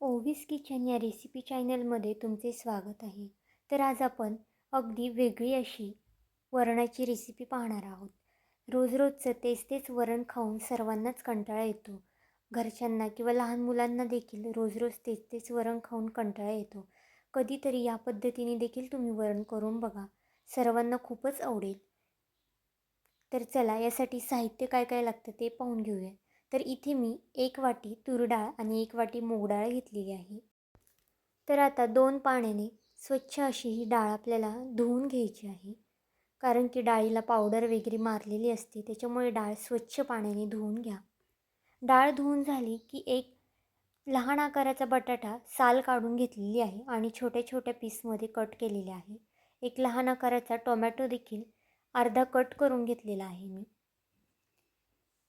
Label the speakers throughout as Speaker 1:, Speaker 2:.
Speaker 1: ओवीस kitchen या recipe चॅनलमध्ये तुमचे स्वागत आहे. तर आज आपण अगदी वेगळी अशी वरणाची रेसिपी पाहणार आहोत. रोज रोजचं तेच तेच वरण खाऊन सर्वांनाच कंटाळा येतो. घरच्यांना किंवा लहान मुलांना देखील रोज रोज तेच तेच वरण खाऊन कंटाळा येतो. कधीतरी या पद्धतीने देखील तुम्ही वरण करून बघा. सर्वांना खूपच आवडेल. तर चला यासाठी साहित्य काय काय लागतं ते पाहून घेऊया. तर इथे मी एक वाटी तूर डाळ आणि एक वाटी मूग डाळ घेतलेली आहे. तर आता दोन पाण्याने स्वच्छ अशी ही डाळ आपल्याला धुवून घ्यायची आहे. कारण की डाळीला पावडर वगैरे मारलेली असते त्याच्यामुळे डाळ स्वच्छ पाण्याने धुवून घ्या. डाळ धुवून झाली की एक लहान आकाराचा बटाटा साल काढून घेतलेली आहे आणि छोट्या छोट्या पीसमध्ये कट केलेले आहे. एक लहान आकाराचा टोमॅटो देखील अर्धा कट करून घेतलेला आहे मी.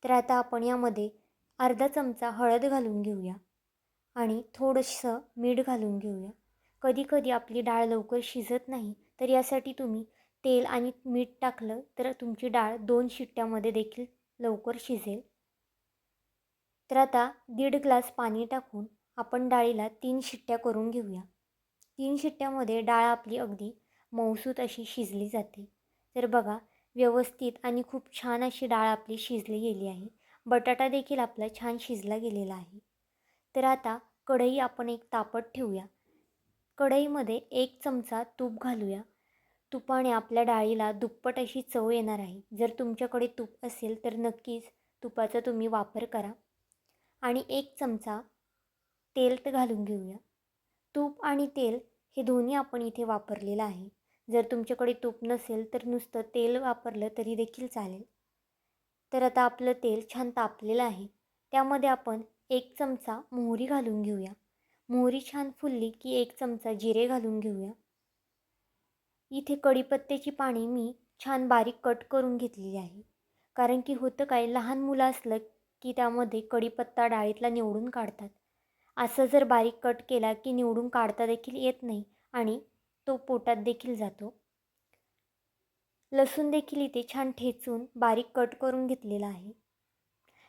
Speaker 1: तर आता आपण यामध्ये अर्धा चमचा हळद घालून घेऊया आणि थोडंसं मीठ घालून घेऊया. कधी कधी आपली डाळ लवकर शिजत नाही तर यासाठी तुम्ही तेल आणि मीठ टाकलं तर तुमची डाळ दोन शिट्ट्यामध्ये देखील लवकर शिजेल. तर आता दीड ग्लास पाणी टाकून आपण डाळीला तीन शिट्ट्या करून घेऊया. तीन शिट्ट्यामध्ये डाळ आपली अगदी मऊसूत अशी शिजली जाते. तर बघा व्यवस्थित आणि खूप छान अशी डाळ आपली शिजली गेली आहे. बटाटा देखील आपला छान शिजला गेलेला आहे. तर आता कढई आपण एक तापत ठेवूया. कढईमध्ये एक चमचा तूप घालूया. तुपाने आपल्या डाळीला दुप्पट अशी चव येणार आहे. जर तुमच्याकडे तूप असेल तर नक्कीच तुपाचा तुम्ही वापर करा. आणि एक चमचा तेल तर घालून घेऊया. तूप आणि तेल हे दोन्ही आपण इथे वापरलेलं आहे. जर तुमच्याकडे तूप नसेल तर नुसतं तेल वापरलं तरी देखील चालेल. तर आता आपलं तेल छान तापलेलं आहे. त्यामध्ये आपण एक चमचा मोहरी घालून घेऊया. मोहरी छान फुलली की एक चमचा जिरे घालून घेऊया. इथे कढीपत्त्याची पाणी मी छान बारीक कट करून घेतलेली आहे. कारण की होतं काय लहान मुलं असलं की त्यामध्ये कढीपत्ता डाळीतला निवडून काढतात. असं जर बारीक कट केला की निवडून काढता देखील येत नाही आणि तो पोटात देखील जातो. लसूण देखील इथे छान ठेचून बारीक कट करून घेतलेला आहे.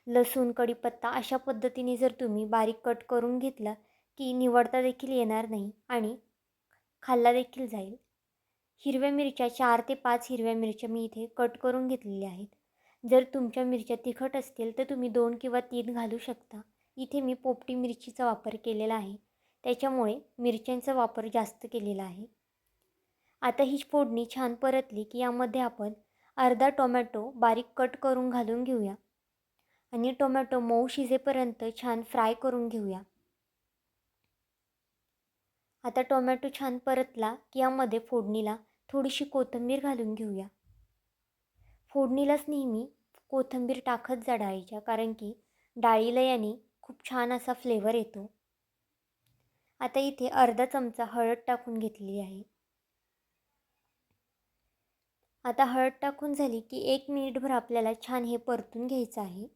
Speaker 1: लसूण कढीपत्ता अशा पद्धतीने जर तुम्ही बारीक कट करून घेतला की निवडता देखील येणार नाही आणि खाल्ला देखील जाईल. हिरव्या मिरच्या चार ते पाच हिरव्या मिरच्या मी इथे कट करून घेतलेल्या आहेत. जर तुमच्या मिरच्या तिखट असतील तर तुम्ही दोन किंवा तीन घालू शकता. इथे मी पोपटी मिरचीचा वापर केलेला आहे. त्याच्यामुळे मिरच्यांचा वापर जास्त केलेला आहे. आता ही फोडणी छान परतली की यामध्ये आपण अर्धा टोमॅटो बारीक कट करून घालून घेऊया. आणि टोमॅटो मऊ शिजेपर्यंत छान फ्राय करून घेऊया. आता टोमॅटो छान परतला की यामध्ये फोडणीला थोडीशी कोथिंबीर घालून घेऊया. फोडणीलाच नेहमी कोथिंबीर टाकत जा डाळीच्या कारण की डाळीला याने खूप छान असा फ्लेवर येतो. आता इथे अर्धा चमचा हळद टाकून घेतलेली आहे. आता हळद टाकून झाली की एक मिनिटभर आपल्याला छान हे परतून घ्यायचं आहे.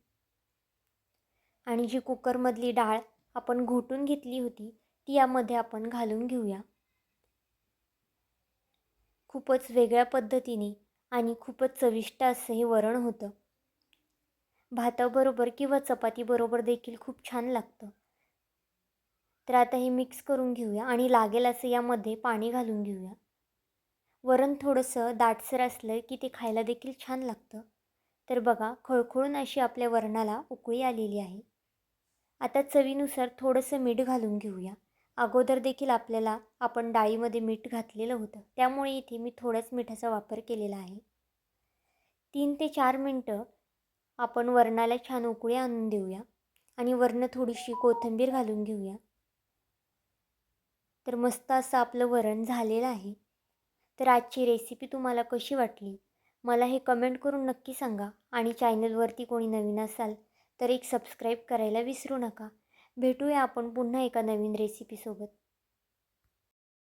Speaker 1: आणि जी कुकरमधली डाळ आपण घोटून घेतली होती ती यामध्ये आपण घालून घेऊया. खूपच वेगळ्या पद्धतीने आणि खूपच चविष्ट असं हे वरण होतं. भाताबरोबर किंवा चपातीबरोबर देखील खूप छान लागतं. तर आता हे मिक्स करून घेऊया आणि लागेल असं यामध्ये पाणी घालून घेऊया. वरण थोडंसं दाटसर असलं की ते खायला देखील छान लागतं. तर बघा खळखळून अशी आपल्या वरणाला उकळी आलेली आहे. आता चवीनुसार थोडंसं मीठ घालून घेऊया. अगोदर देखील आपल्याला आपण डाळीमध्ये मीठ घातलेलं होतं. त्यामुळे इथे मी थोड्याच मिठाचा वापर केलेला आहे. तीन ते चार मिनटं आपण वरणाला छान उकळी आणून देऊया. आणि वरण थोडीशी कोथिंबीर घालून घेऊया. तर मस्त असं आपलं वरण झालेलं आहे. तर आजची रेसिपी तुम्हाला कशी वाटली? मला हे कमेंट करून नक्की सांगा. आणि चॅनलवरती कोणी नवीन असाल तर एक सबस्क्राईब करायला विसरू नका. भेटूया आपण पुन्हा एका नवीन रेसिपीसोबत